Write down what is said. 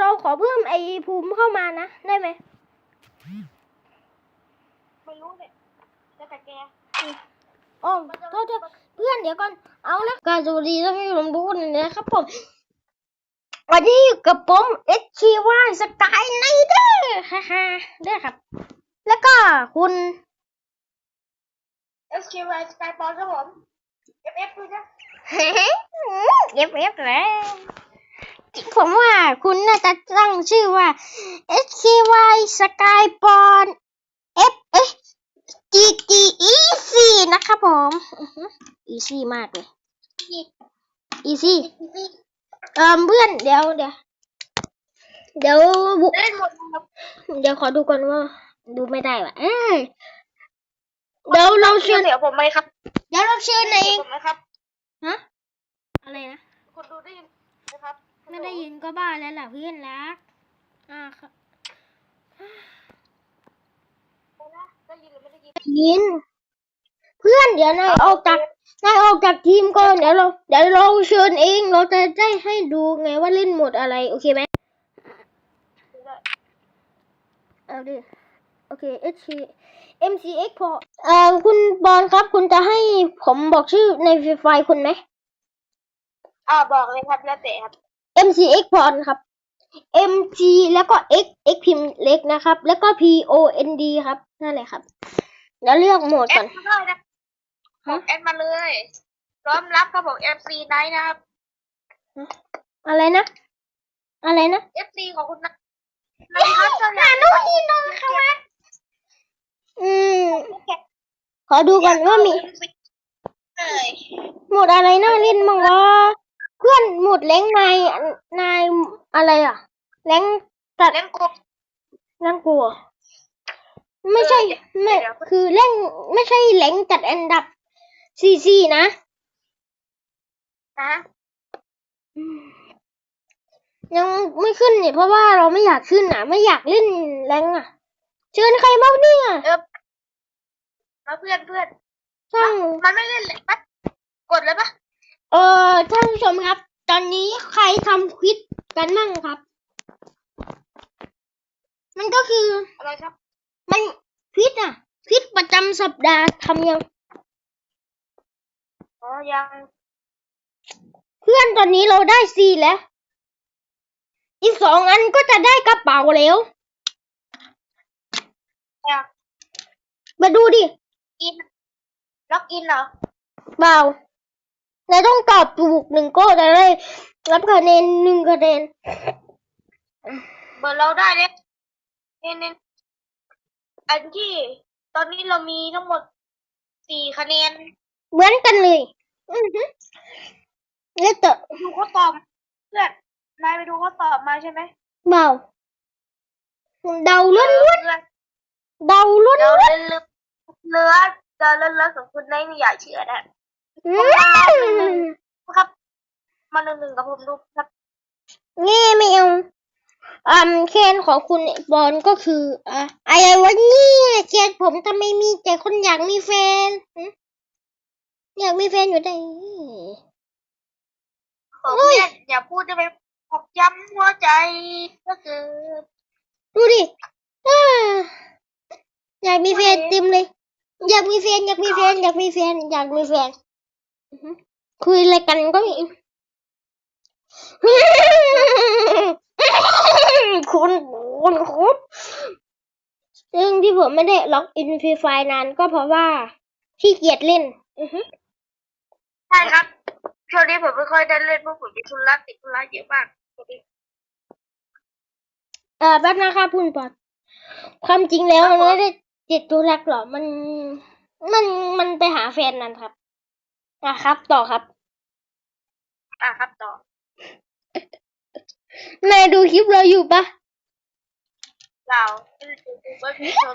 เราขอเพิ่มไอ้ภูมิเข้ามานะ ได้ไหมไม่รู้เนี่ยจะแต่แกโอ้โทษโทษเพื่อนเดี๋ยวก่อน เอาละกาสวัสดีท่านผู้ชมทุกคนนะครับผม วันนี้อยู่กับผม h k y Sky n i d e r ฮ่าฮ่าได้ครับ แล้วก็คุณเอสคิวไอสกายบอลครับผมเอฟเอฟด้วยนะเย็บเย็บแล้ว ผมว่าคุณน่าจะตั้งชื่อว่า SKY Sky b o n F H G G Easy นะครับผมอื้อหือ Easy มากเลย Easy เอ่อเพื่อนเดี๋ยวเดี๋ยวเดี๋ยวบุเล่นหมดครับเดี๋ยวขอดูก่อนว่า ดูไม่ได้ว่ะเอ้ยเดี๋ยวเราเชิญเดี๋ยวผมไหมครับ เดี๋ยวเราเชิญเองผมไหมครับฮะอะไรนะคุณดูได้ยินนะครับ ไม่ได้ยินก็บ้าแล้วล่ะเพื่อนรัก อ่าครับได้ยินหรือไม่ได้ยินยิน เพื่อนเดี๋ยวนายออกจากนายออกจากทีมก่อนเดี๋ยวเราเดี๋ยวเราเชิญเองเราจะได้ให้ดูไงว่าเล่นโหมดอะไรโอเคไหมเอาดิโอเค H MCX พอเอ่อคุณบอลครับ คุณจะให้ผมบอกชื่อในไฟล์คุณไหมอ่าบอกเลยครับแล้วแต่ครับ MCX พรครับ MG แล้วก็ X X พิมพ์เล็กนะครับ แล้วก็ P O N D ครับ นั่นแหละครับ แล้วเลือกโหมดแอก่อดน มาเลยนะผมแอดมาเลยพร้อมรับครับผม FC ไนท์นะครับ อะไรนะ อะไรนะ FC ของคุณนะนะครับเจ้าหน้านู่นนี่นอนเข้ามาอืม ขอดูก่อนว่ามีเอ้ยโหมดอะไรน่าเล่นบ้างวะ เพื่อนโหมดแรงนายนายอะไรอะแรงตัดเล่นกบแรงกลัว ไม่ใช่ไม่เดี๋ยวคือเล่นไม่ใช่แรงจัดอันดับซีซีนะนะยังไม่ขึ้นเนี่ยเพราะว่าเราไม่อยากขึ้นอะ ไม่อยากเล่นแรงอะ เชิญใครมาเนี่ยเออมาเพื่อนเพื่อนช่างมันไม่เล่นเลยปะกดเลยปะ เออท่านผู้ชมครับ ตอนนี้ใครทำควิดกันมั่งครับ มันก็คืออะไรครับ มันควิดอะควิดประจำสัปดาห์ทำยังอ๋อยัง เพื่อนตอนนี้เราได้สี่แล้ว อีกสองอันก็จะได้กระเป๋าแล้วยังมาดูดิอินล็อกอินเหรอเปล่า เราต้องตอบถูกหนึ่งก็จะได้รับคะแนนหนึ่งคะแนนเบอร์เราได้เนี่ยเนี่ยเนี่ยอันที่ตอนนี้เรามีทั้งหมดสี่คะแนน เหมือนกันเลย อือฮึแล้วแต่ไปดูเขาตอบเพื่อนนายไปดูเขาตอบมาใช่ไหมเปล่าเดาล้วนเพื่อนๆเดาล้วนเราเล่นเรือเรือเดินเรือเรือของคุณนายไม่อยากเชื่อนะๆอืม ครับ มาหนึ่งหนึ่งกับผมดูครับ นี่ไม่เอาอืมเคนของคุณบอลก็คืออะอะไรวะเนี่ยเคนผมทำไมมีแต่คนอยากมีแฟนหึอยากมีแฟนอยู่ได้ขอเพื่อนอย่าพูดได้ไหมผมย้ำหัวใจก็คือดูดิอ่าอยากมีแฟนเต็มเลย อยากมีแฟนอยากมีแฟนอยากมีแฟนอยากมีแฟนอือฮึ คุยอะไรกันก็มีคุณคุณคุณซึ่งที่ผมไม่ได้ล็อกอินฟรีไฟนานก็เพราะว่าขี้เกียจเล่นอือฮึใช่ครับช่วงนี้ผมไม่ค่อยได้เล่นเพราะผมมีธุระติดธุระเยอะมากเออแป๊บนะครับคุณปอดความจริงแล้วมันไม่ได้ติดตัวรักหรอกมัน มันมันไปหาแฟนนั่นครับ อะครับ ต่อครับ อะครับต่อ นายดูคลิปเราอยู่ปะ เราไม่ได้ดูไม่มีโทร